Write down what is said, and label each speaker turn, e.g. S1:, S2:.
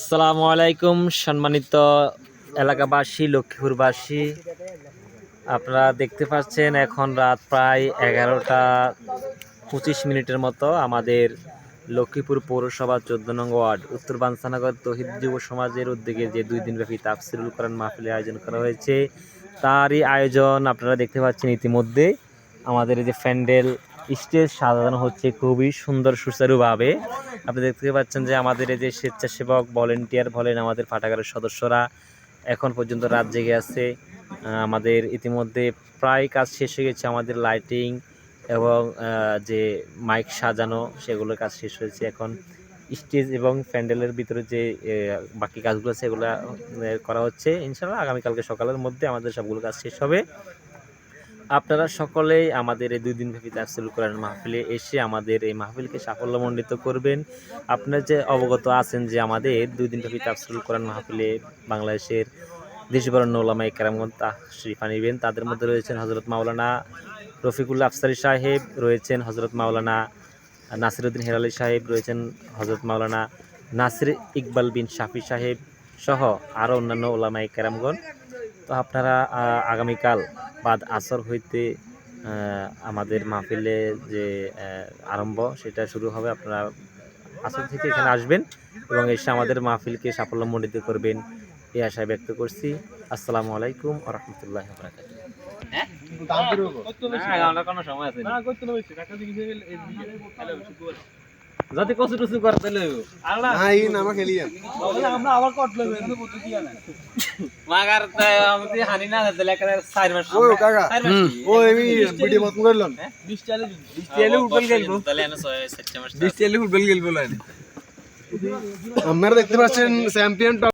S1: আসসালামু আলাইকুম, সম্মানিত এলাকাবাসী, লক্ষ্মীপুরবাসী। আপনারা দেখতে পাচ্ছেন, এখন রাত প্রায় এগারোটা পঁচিশ মিনিটের মতো আমাদের লক্ষ্মীপুর পৌরসভা চোদ্দ নং ওয়ার্ড, উত্তর বাঞ্ছানগর তহিদ যুব সমাজের উদ্যোগে যে দুই দিনব্যাপী তাফসিরুল কোরআন মাহফিলের আয়োজন করা হয়েছে, তারই আয়োজন আপনারা দেখতে পাচ্ছেন ইতিমধ্যে। আমাদের এই যে প্যান্ডেল, স্টেজ সাজানো হচ্ছে খুবই সুন্দর, সুচারুভাবে। আপনি দেখতে পাচ্ছেন যে আমাদের এই যে স্বেচ্ছাসেবক ভলেন্টিয়ার বলেন আমাদের পাঠাগারের সদস্যরা এখন পর্যন্ত রাত জেগে আছে। আমাদের ইতিমধ্যে প্রায় কাজ শেষ হয়ে গেছে আমাদের লাইটিং এবং যে মাইক সাজানো সেগুলোর কাজ শেষ হয়েছে এখন। স্টেজ এবং প্যান্ডেলের ভিতরে যে বাকি কাজগুলো আছে এগুলো করা হচ্ছে। ইনশাল্লাহ আগামীকালকে সকালের মধ্যে আমাদের সবগুলো কাজ শেষ হবে। আপনারা সকলেই আমাদের এই দুই দিনব্যাপী তাফসিল কোরআন মাহফিলে এসে আমাদের এই মাহফিলকে সাফল্যমণ্ডিত করবেন। আপনারা যে অবগত আছেন যে আমাদের দুই দিনব্যাপী তাফসিল কোরআন মাহফিলে বাংলাদেশের দেশবরণ্য ওলামা একরামগণ শরীফা নিবেন। তাদের মধ্যে রয়েছেন হজরত মাওলানা রফিকুল্লা আফসারি সাহেব, রয়েছেন হজরত মাওলানা নাসিরুদ্দিন হেরালি সাহেব, রয়েছেন হজরত মাওলানা নাসির ইকবাল বিন শাফি সাহেব সহ আরও অন্যান্য ওলামা একরামগণ তো আপনারা আগামীকাল বাদ আসর হইতে আমাদের মাহফিলে যে আরম্ভ সেটা শুরু হবে। আপনারা আসর থেকে এখানে আসবেন এবং এসে আমাদের মাহফিলকে সাফল্যমণ্ডিত করবেন এই আশায় ব্যক্ত করছি। আসসালামু আলাইকুম আ রহমতুল্লাহ কোনো সময় আছে যদি কচু টুচু করতে মাগার আমি হানি না দিলে একেবারে চার মাস
S2: ও কাকা
S1: চার মাস
S2: ও আমি ভিডিও মত করলাম
S1: তাহলে এনে ছয় সাতটা মাস
S2: আপনারা দেখতে পাচ্ছেন চ্যাম্পিয়ন